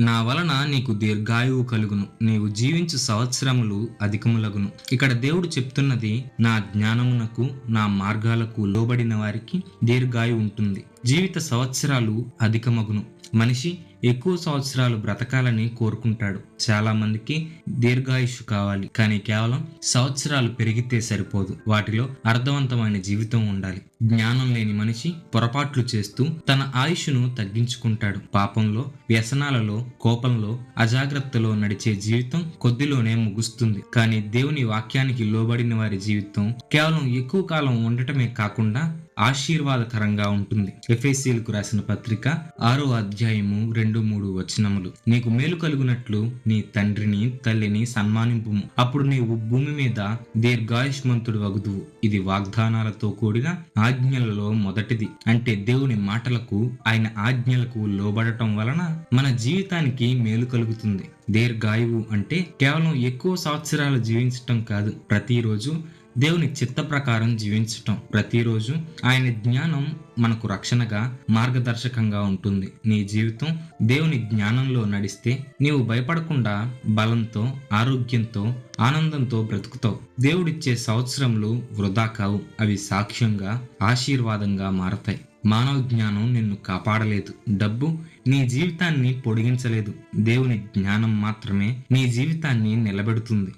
నా వలన నీకు దీర్ఘాయువు కలుగును. నీవు జీవించు సంవత్సరములు అధికములగును. ఇక్కడ దేవుడు చెప్తున్నది నా జ్ఞానమునకు నా మార్గాలకు లోబడిన వారికి దీర్ఘాయువు ఉంటుంది. జీవిత సంవత్సరాలు అధికమగును. మనిషి ఎక్కువ సంవత్సరాలు బ్రతకాలని కోరుకుంటాడు. చాలా మందికి దీర్ఘాయుష్ కావాలి. కానీ కేవలం సంవత్సరాలు పెరిగితే సరిపోదు. వాటిలో అర్థవంతమైన జీవితం ఉండాలి. జ్ఞానం లేని మనిషి పొరపాట్లు చేస్తూ తన ఆయుష్ను తగ్గించుకుంటాడు. పాపంలో వ్యసనాలలో కోపంలో అజాగ్రత్తలో నడిచే జీవితం కొద్దిలోనే ముగుస్తుంది. కానీ దేవుని వాక్యానికి లోబడిన వారి జీవితం కేవలం ఎక్కువ కాలం ఉండటమే కాకుండా ఆశీర్వాదకరంగా ఉంటుంది. ఎఫ్ఎస్సీలకు రాసిన పత్రిక ఆరో అధ్యాయము రెండు మూడు వచనములు. నీకు మేలు కలుగునట్లు నీ తండ్రిని తల్లిని సన్మానింపు అప్పుడు నీవు భూమి మీద దీర్ఘాయుష్మంతుడు వగుదువు. ఇది వాగ్దానాలతో కూడిన ఆజ్ఞలలో మొదటిది. అంటే దేవుని మాటలకు ఆయన ఆజ్ఞలకు లోబడటం వలన మన జీవితానికి మేలు కలుగుతుంది. దీర్ఘాయువు అంటే కేవలం ఎక్కువ సంవత్సరాలు జీవించటం కాదు. ప్రతిరోజు దేవుని చిత్త ప్రకారం జీవించటం. ప్రతిరోజు ఆయన జ్ఞానం మనకు రక్షణగా మార్గదర్శకంగా ఉంటుంది. నీ జీవితం దేవుని జ్ఞానంలో నడిస్తే నీవు భయపడకుండా బలంతో ఆరోగ్యంతో ఆనందంతో బ్రతుకుతావు. దేవుడిచ్చే సంవత్సరములు వృధా కావు. అవి సాక్ష్యంగా ఆశీర్వాదంగా మారతాయి. మానవ జ్ఞానం నిన్ను కాపాడలేదు. డబ్బు నీ జీవితాన్ని పొడిగించలేదు. దేవుని జ్ఞానం మాత్రమే నీ జీవితాన్ని నిలబెడుతుంది.